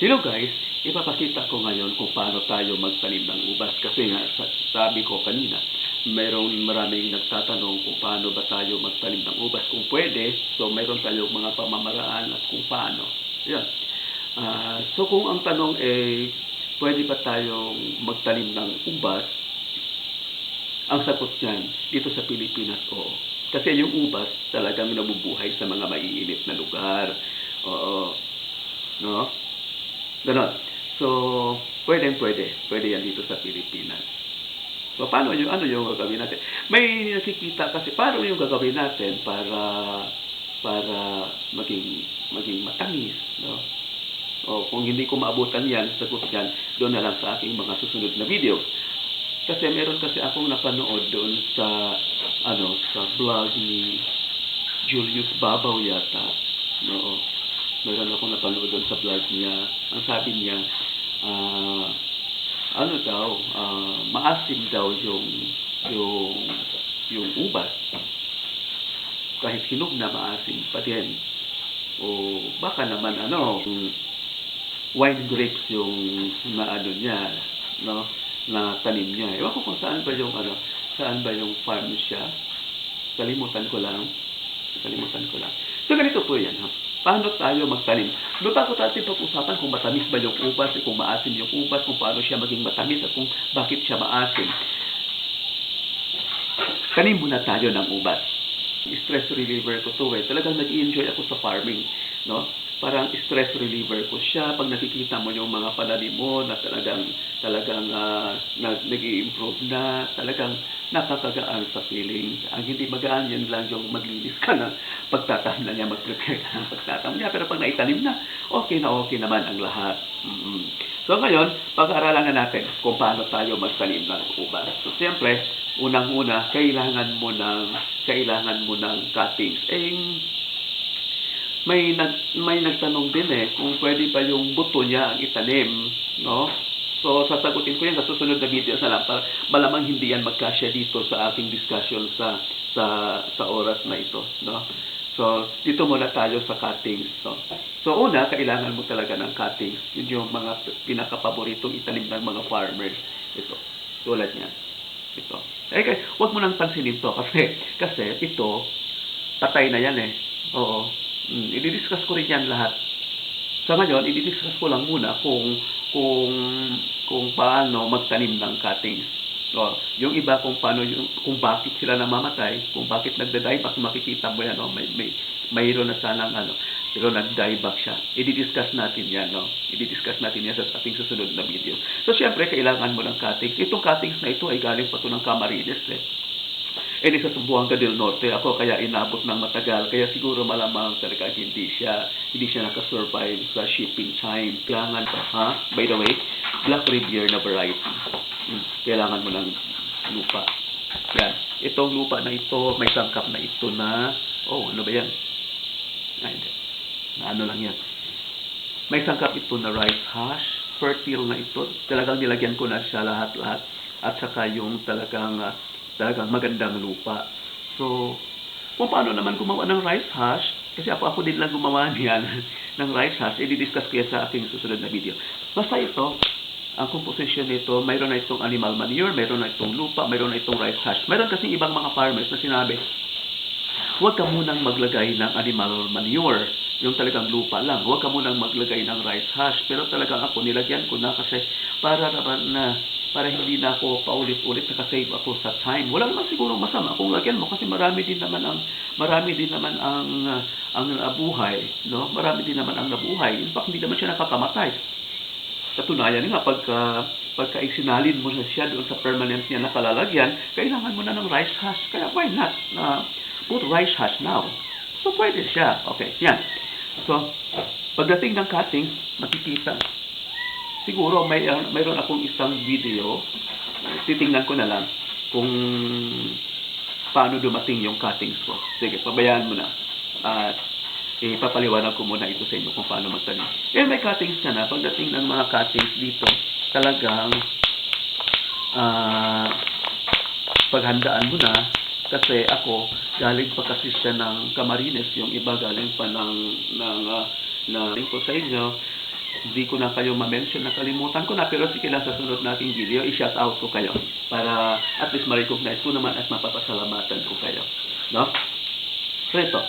Hello guys, ipapakita ko ngayon kung paano tayo magtanim ng ubas. Kasi nga, sa- sabi ko kanina, mayroong maraming nagtatanong kung paano ba tayo magtanim ng ubas. Kung pwede, so mayroon tayong mga pamamaraan at kung paano. Yan. Ah, so kung ang tanong ay, pwede ba tayong magtanim ng ubas? Ang sagot dyan, dito sa Pilipinas, oo. Kasi yung ubas talagang nabubuhay sa mga maiinit na lugar. Oo. No? Ganon. So, pwede, pwede. Pwede yan dito sa Pilipinas. So, paano yung, ano yung gagawin natin? May nakikita kasi, paano yung gagawin natin para, para maging, maging matamis, no? O, kung hindi ko maabutan yan, sagot yan, doon na lang sa aking mga susunod na videos. Kasi meron kasi akong napanood doon sa, ano, sa vlog ni Julius Babaw yata. No, meron akong napanood doon sa vlog niya. Ang sabi niya, ah, ano daw, ah, maasim daw yung, yung, yung ubas. Kahit hinog na maasim pa din. O baka naman ano, mm, wine grapes yung na ano niya, no? na tanim niya. Ewan ko kung saan ba yung ano, saan ba yung farm siya. Kalimutan ko lang. Kalimutan ko lang. So ganito po yan ha. Paano tayo magtanim? Doon bago natin pag-usapan kung matamis ba yung ubas, kung maasim yung ubas, kung paano siya maging matamis at kung bakit siya maasim. Tanim muna tayo ng ubas. Stress reliever ko to eh. Talagang nag-enjoy ako sa farming. No? Parang stress reliever ko siya. Pag nakikita mo yung mga pananim mo na talagang, talagang uh, nag improve na, talagang nakakagaan sa feeling. Ang hindi magaan, yan lang yung maglinis ka na pagtatam na niya, mag-prepare ka ng pagtatam niya. Pero pag naitanim na, okay na okay naman ang lahat. Mm-hmm. So ngayon, pag-aaralan na natin kung paano tayo magtanim ng ubas. So siyempre, unang-una, kailangan mo ng, kailangan mo ng cuttings. Eh, may nag may nagtanong din eh kung pwede ba yung buto niya ang itanim, no? So sasagutin ko yan sa susunod na video sa lang para malamang hindi yan magkasya dito sa aking discussion sa sa sa oras na ito, no? So dito muna tayo sa cuttings, no? So una, kailangan mo talaga ng cuttings. Yun yung mga pinaka-paboritong itanim ng mga farmers. Ito, tulad niyan. Ito. Eh, huwag mo nang pansinin to kasi kasi ito patay na yan eh. Oo. Mm, i-discuss ko rin yan lahat. Sa ngayon, i-discuss ko lang muna kung kung kung paano magtanim ng cuttings. So, yung iba kung paano yung kung bakit sila namamatay, kung bakit nagda-dieback, makikita mo yan, no? may may mayroon na sanang ano, pero nag-dieback siya. I-discuss natin yan, no? I-discuss natin yan sa ating susunod na video. So, syempre, kailangan mo ng cuttings. Itong cuttings na ito ay galing pa to ng Camarines, eh. Eh, sa Sumbuanga del Norte ako kaya inabot ng matagal. Kaya siguro malamang talaga hindi siya hindi siya nakasurvive sa shipping time. Kailangan pa, ha? By the way, Black Rivier na variety. Hmm, Kailangan mo ng lupa. Yan. Itong lupa na ito, may sangkap na ito na, oh, ano ba yan? Ay. Na ano lang yan. May sangkap ito na rice hash. Fertile na ito. Talagang nilagyan ko na siya lahat-lahat. At saka yung talagang uh, talagang magandang lupa. So, kung paano naman gumawa ng rice hash, kasi ako, ako din lang gumawa niyan ng rice hash, i-discuss ko yan sa aking susunod na video. Basta ito, ang composition nito, mayroon na itong animal manure, mayroon na itong lupa, mayroon na itong rice hash. Mayroon kasi ibang mga farmers na sinabi, huwag ka munang maglagay ng animal manure, yung talagang lupa lang. Huwag ka munang maglagay ng rice hash. Pero talagang ako, nilagyan ko na kasi para naman na para hindi na ako paulit-ulit nakasave ako sa time. Wala naman siguro masama kung lagyan mo kasi marami din naman ang marami din naman ang uh, ang nabuhay, no? Marami din naman ang nabuhay. In fact, hindi naman siya nakakamatay. Katunayan nga pagka pagka isinalin mo na siya doon sa permanent niya na kalalagyan, kailangan mo na ng rice hash. Kaya why not na uh, put rice hash now? So pwede siya. Okay, yan. So, pagdating ng cuttings, makikita siguro may uh, mayroon akong isang video titingnan ko na lang kung paano dumating yung cuttings ko. Sige, pabayaan mo na. At ipapaliwanag ko muna ito sa inyo kung paano magtanim. Eh, may cuttings ka na. Pagdating ng mga cuttings dito, talagang uh, paghandaan mo na kasi ako, galing pa kasi siya ng Camarines, yung iba galing pa ng, ng, uh, ng ko sa inyo, hindi ko na kayo ma-mention, nakalimutan ko na, pero sige lang sa sunod nating video, i-shout out ko kayo para at least ma-recognize ko naman at mapapasalamatan ko kayo. No? So ito,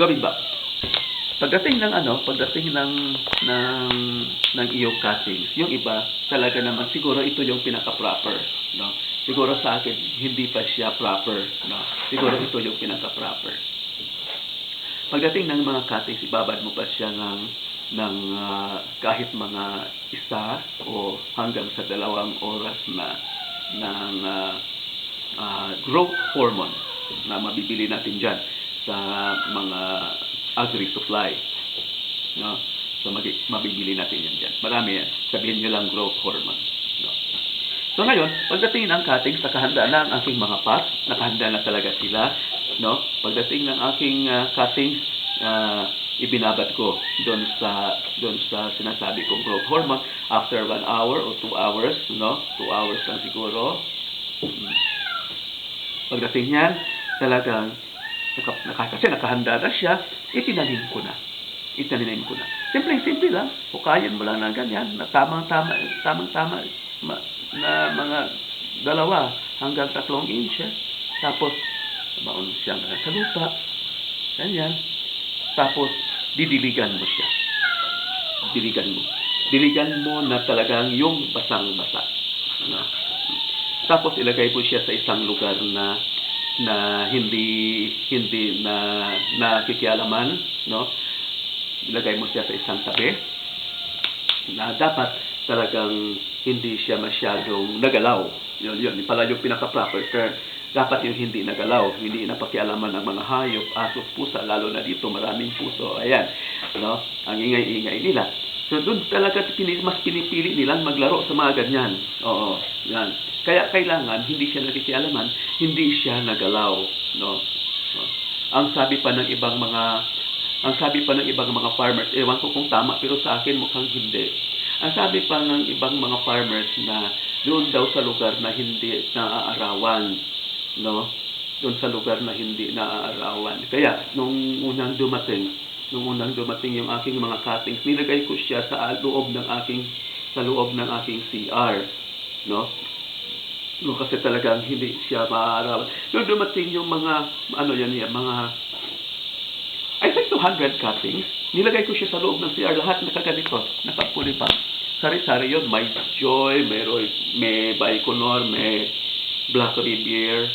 going back. Pagdating ng ano, pagdating ng ng ng iyong cuttings, yung iba talaga naman siguro ito yung pinaka-proper, no? Siguro sa akin hindi pa siya proper, no? Siguro ito yung pinaka-proper. Pagdating ng mga cuttings, ibabad mo pa siya ng ng ah, kahit mga isa o hanggang sa dalawang oras na ng ah, ah, growth hormone na mabibili natin dyan sa mga agri-supply. No? So, magi- mabibili natin yan dyan. Marami yan. Sabihin nyo lang growth hormone. No? So, ngayon, pagdating ng cuttings, nakahanda na ang aking mga pots. Nakahanda na talaga sila. No? Pagdating ng aking ah, cuttings, ah, ibinabad ko doon sa doon sa sinasabi kong growth hormone after one hour or two hours, no? Two hours lang siguro. Mm. Pagdating niyan, talagang naka, kasi nakahanda na siya, itinanim ko na. Itinanim ko na. Simple, simple lang. Hukayin mo lang ng ganyan, na tamang-tama, tamang-tama, ma- na mga dalawa hanggang tatlong inches. Tapos, maun siya na sa lupa. Ganyan. Tapos, didiligan mo siya. Diligan mo. Diligan mo na talagang yung basang-basa. No? Tapos ilagay mo siya sa isang lugar na na hindi hindi na nakikialaman, no? Ilagay mo siya sa isang tabi na dapat talagang hindi siya masyadong nagalaw. Yun, yun. Pala yung pinaka-proper term. Dapat yung hindi nagalaw, hindi napakialaman ng mga hayop, aso, pusa, lalo na dito maraming puso. Ayan, no? Ang ingay-ingay nila. So doon talaga mas pinipili nilang maglaro sa mga ganyan. Oo, yan. Kaya kailangan hindi siya nakikialaman, hindi siya nagalaw, no? Ang sabi pa ng ibang mga ang sabi pa ng ibang mga farmers, ewan ko kung tama pero sa akin mukhang hindi. Ang sabi pa ng ibang mga farmers na doon daw sa lugar na hindi naaarawan, no? Doon sa lugar na hindi naaarawan. Kaya nung unang dumating, nung unang dumating yung aking mga cuttings, nilagay ko siya sa loob ng aking sa loob ng aking CR, no? No, kasi talagang hindi siya maaarawan. Nung dumating yung mga, ano yan yan, mga, I think 200 cuttings, nilagay ko siya sa loob ng CR, lahat nakaganito, nakapuli pa. Sari-sari yun, may Joy, may, Roy, may Baikonur, may Black Rivier,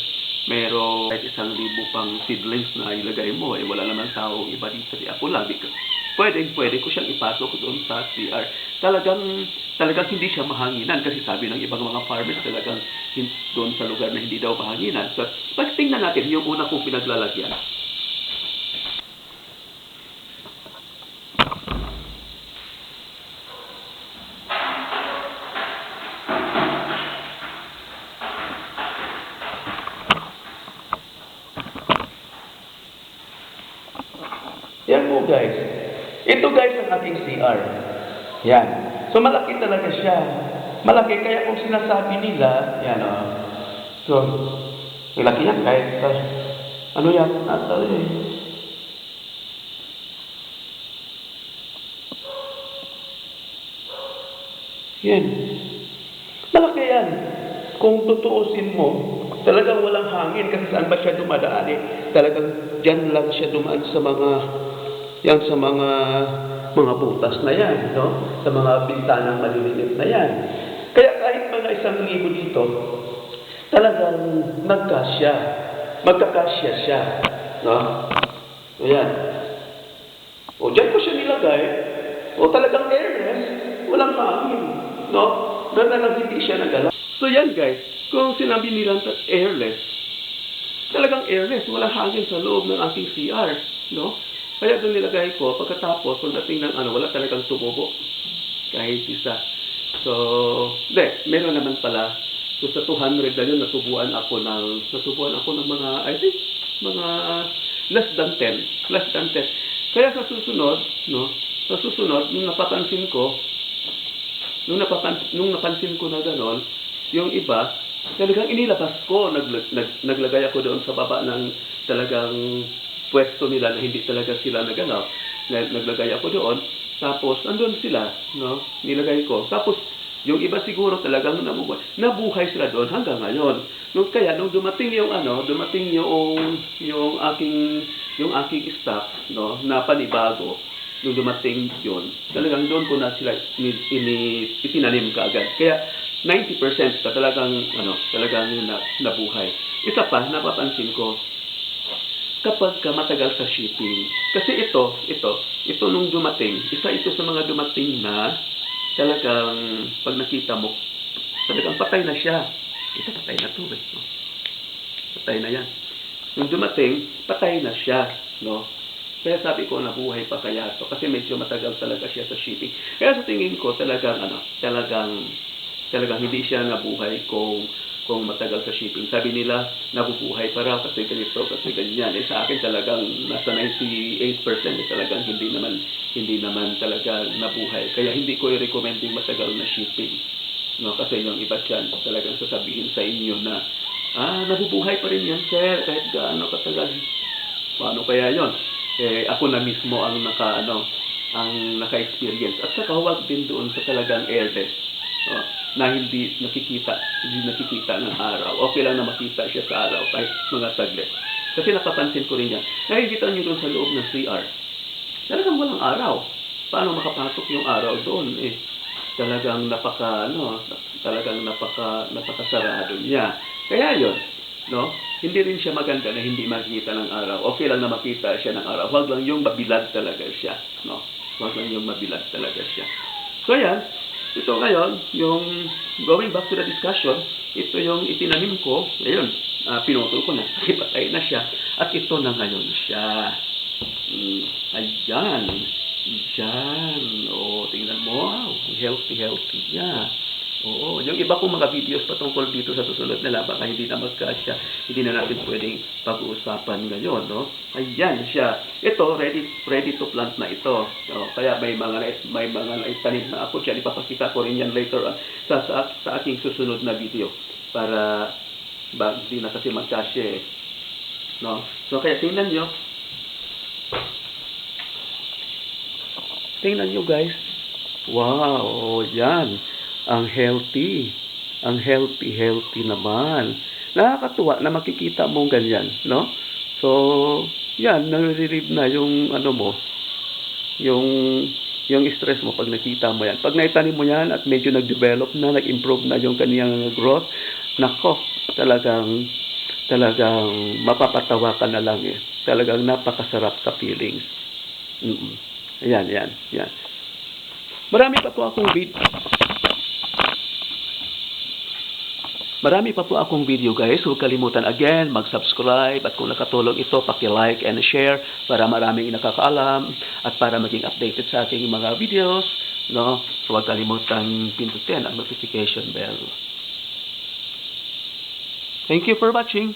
Meron kahit isang libo pang seedlings na ilagay mo, eh wala naman tao iba dito. Di ako lang, di ko- pwede, pwede ko siyang ipasok doon sa CR. Talagang, talagang hindi siya mahanginan kasi sabi ng ibang mga farmers talagang doon sa lugar na hindi daw mahanginan. So, pag tingnan natin yung una kong pinaglalagyan. Yan po guys. Ito guys ang ating CR. Yan. So malaki talaga siya. Malaki kaya kung sinasabi nila, yan o. So, malaki yan kahit sa, ano yan, nasa eh. Yan. Malaki yan. Kung tutuusin mo, talagang walang hangin kasi saan ba siya dumadaan eh. Talagang dyan lang siya dumaan sa mga, yan sa mga, mga butas na yan, no? Sa mga bintanang maliliit na yan. Kaya kahit mga isang libo dito, talagang nagkasya. Magkakasya siya, no? Ayan. O, dyan ko siya nilagay. O, talagang airless, walang hangin, no? Doon na lang hindi siya nagalaw. So yan guys, kung sinabi nila airless, talagang airless, walang hangin sa loob ng aking CR, no? Kaya doon nilagay ko, pagkatapos, pagdating ng ano, wala talagang tumubo. Kahit isa. So, hindi, meron naman pala. So sa 200 na yun, natubuan ako ng, natubuan ako ng mga, I think, mga less than 10. Less than 10. Kaya sa susunod, no, sa susunod, nung napapansin ko, nung, napapan, nung napansin ko na gano'n, yung iba, talagang inilabas ko, nag, nag, naglagay ako doon sa baba ng talagang pwesto nila na hindi talaga sila nagalaw. Nag, naglagay ako doon, Tapos, andun sila, no? Nilagay ko. Tapos, yung iba siguro talagang nabubuhay. Nabuhay sila doon hanggang ngayon. Nung kaya nung dumating yung ano, dumating yung yung aking yung aking staff, no, na panibago, nung dumating yun, talagang doon ko na sila ini, ini, itinanim kaagad. Kaya 90% na talagang ano, talagang na, nabuhay. Isa pa napapansin ko, kapag ka matagal sa shipping. Kasi ito, ito, ito nung dumating, isa ito sa mga dumating na talagang pag nakita mo, talagang patay na siya. Ito patay na to eh. no? Patay na yan. Nung dumating, patay na siya. No? Kaya sabi ko, nabuhay pa kaya to. Kasi medyo matagal talaga siya sa shipping. Kaya sa tingin ko, talagang, ano, talagang, talagang hindi siya nabuhay kung kung matagal sa shipping. Sabi nila, nabubuhay pa raw kasi ganito, kasi ganyan. Eh, sa akin talagang nasa 98% eh, talagang hindi naman hindi naman talaga nabuhay. Kaya hindi ko i-recommend yung matagal na shipping. No, kasi yung iba dyan, talagang sasabihin sa inyo na, ah, nabubuhay pa rin yan, sir, kahit gaano katagal. Paano kaya yon? Eh, ako na mismo ang naka, ano, ang naka-experience. At saka huwag din doon sa talagang airless. No? Na hindi nakikita, hindi nakikita ng araw. Okay lang na makita siya sa araw kahit mga saglit. Kasi napapansin ko rin yan. Nakikita niyo doon sa loob ng CR. Talagang walang araw. Paano makapasok yung araw doon? Eh, talagang napaka, ano, talagang napaka, napakasarado niya. Kaya yon no? Hindi rin siya maganda na hindi makikita ng araw. Okay lang na makita siya ng araw. Huwag lang yung mabilad talaga siya, no? Huwag lang yung mabilad talaga siya. So, yan. Ito ngayon, yung going back to the discussion, ito yung itinanim ko, ayun, uh, pinutol ko na, patay na siya, at ito na ngayon siya. Mm, ayan, yan, o, tingnan mo, wow, healthy, healthy niya. Oo, yung iba kong mga videos patungkol dito sa susunod na baka hindi na magkasya, hindi na natin pwedeng pag-uusapan ngayon, no? Ayan siya. Ito, ready ready to plant na ito. O, kaya may mga may mga naitanim na ako siya. Ipapakita ko rin yan later on sa, sa, sa aking susunod na video para ba, hindi na kasi magkasya eh. No? So, kaya tingnan nyo. Tingnan nyo guys. Wow, yan ang healthy. Ang healthy, healthy naman. Nakakatuwa na makikita mo ganyan, no? So, yan, nare-relieve na yung ano mo, yung yung stress mo pag nakita mo yan. Pag naitanim mo yan at medyo nag-develop na, nag-improve na yung kaniyang growth, nako, talagang talagang mapapatawa ka na lang eh. Talagang napakasarap sa feelings. Mm Ayan, yan, yan. Marami pa po akong vid Marami pa po akong video guys. Huwag kalimutan again, mag-subscribe at kung nakatulong ito, paki-like and share para maraming nakakaalam at para maging updated sa ating mga videos. No? Huwag kalimutan pindutin ang notification bell. Thank you for watching.